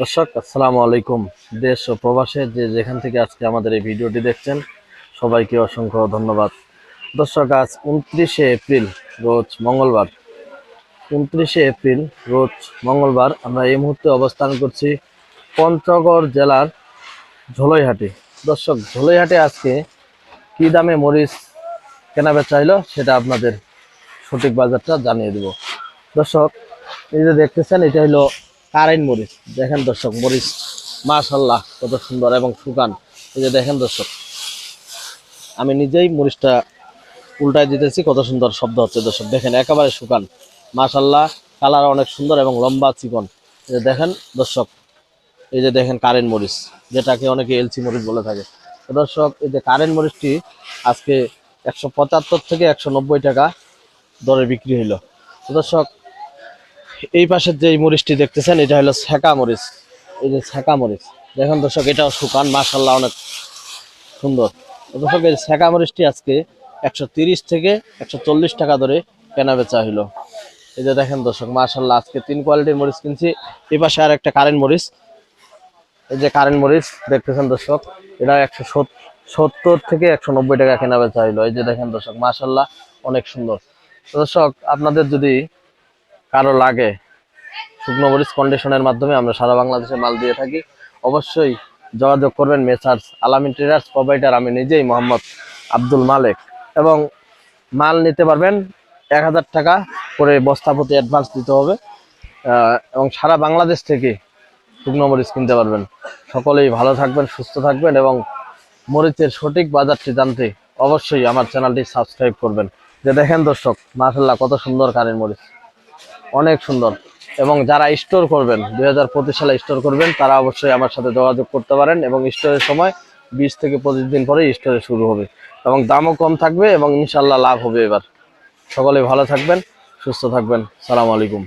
দর্শক, আসসালামু আলাইকুম। দেশ ও প্রবাসে যে যেখান থেকে আজকে আমাদের এই ভিডিওটি দেখছেন, সবাইকে অসংখ্য ধন্যবাদ। দর্শক, আজ উনত্রিশে এপ্রিল, রোজ মঙ্গলবার। উনত্রিশে এপ্রিল, রোজ মঙ্গলবার, আমরা এই মুহূর্তে অবস্থান করছি পঞ্চগড় জেলার ঝোলইহাটি। দর্শক, ঝোলইহাটে আজকে কী দামে মরিচ কেনা বেচা হলো সেটা আপনাদের সঠিক বাজারটা জানিয়ে দেব। দর্শক, এই যে দেখতেছেন, এটা হলো কারেন্ট মরিচ। দেখেন দর্শক, মরিচ মাশাল্লাহ কত সুন্দর এবং শুকান। এই যে দেখেন দর্শক, আমি নিজেই মরিচটা উল্টায় দিতেছি, কত সুন্দর শব্দ হচ্ছে দর্শক। দেখেন, একেবারে শুকান। মাশাল্লাহ কালার অনেক সুন্দর এবং লম্বা চিকন। এই যে দেখেন দর্শক, এই যে দেখেন কারেন্ট মরিচ, যেটাকে অনেকে এলসি মরিচ বলে থাকে। দর্শক, এই যে কারেন্ট মরিচটি আজকে একশো পঁচাত্তর থেকে একশো নব্বই টাকা দরে বিক্রি হইল। দর্শক এই পাশের যে মরিচটি দেখতেছেন, এটা হলো ছেঁকা মরিচ। এই যে ছেঁকা মরিচ। দেখেন দর্শক, এটাও শুকান মাশাল্লাহ অনেক সুন্দর। দর্শক, এই ছেঁকা মরিচটি আজকে একশো তিরিশ থেকে একশো চল্লিশ টাকা ধরে কেনা বেচা হইল। এই যে দেখেন দর্শক মাশাল্লাহ আজকে তিন কোয়ালিটির মরিচ কিনছি। এই পাশে আর একটা কারেন্ট মরিচ। এই যে কারেন্ট মরিচ, দেখতেছেন দর্শক এটা একশো সত্তর থেকে একশো নব্বই টাকা কেনা বেচা হইল। এই যে দেখেন দর্শক মাশাল্লাহ অনেক সুন্দর। দর্শক, আপনাদের যদি কারও লাগে। শুকনো মরিচ কন্ডিশনের মাধ্যমে আমরা সারা বাংলাদেশে মাল দিয়ে থাকি। অবশ্যই যোগাযোগ করবেন মেসার্স আলামিন ট্রেডার্স প্রোভাইডার আমি নিজেই মোহাম্মদ আব্দুল মালেক। এবং মাল নিতে পারবেন এক হাজার টাকা করে বস্তা প্রতি অ্যাডভান্স দিতে হবে। এবং সারা বাংলাদেশ থেকে শুকনো মরিচ কিনতে পারবেন। সকলেই ভালো থাকবেন, সুস্থ থাকবেন এবং মরিচের সঠিক বাজারটি জানতে অবশ্যই আমার চ্যানেলটি সাবস্ক্রাইব করবেন। যে দেখেন দর্শক মাশাল্লাহ কত সুন্দর কারেন্ট মরিচ। অনেক সুন্দর। এবং যারা স্টোর করবেন, দুই হাজার পঁচিশ সালে স্টোর করবেন, তারা অবশ্যই আমার সাথে যোগাযোগ করতে পারেন এবং স্টোরের সময় বিশ থেকে পঁচিশ দিন পরে স্টোরে শুরু হবে। এবং দামও কম থাকবে এবং ইনশাল্লাহ লাভ হবে এবার। সকলে ভালো থাকবেন, সুস্থ থাকবেন। সালাম আলাইকুম।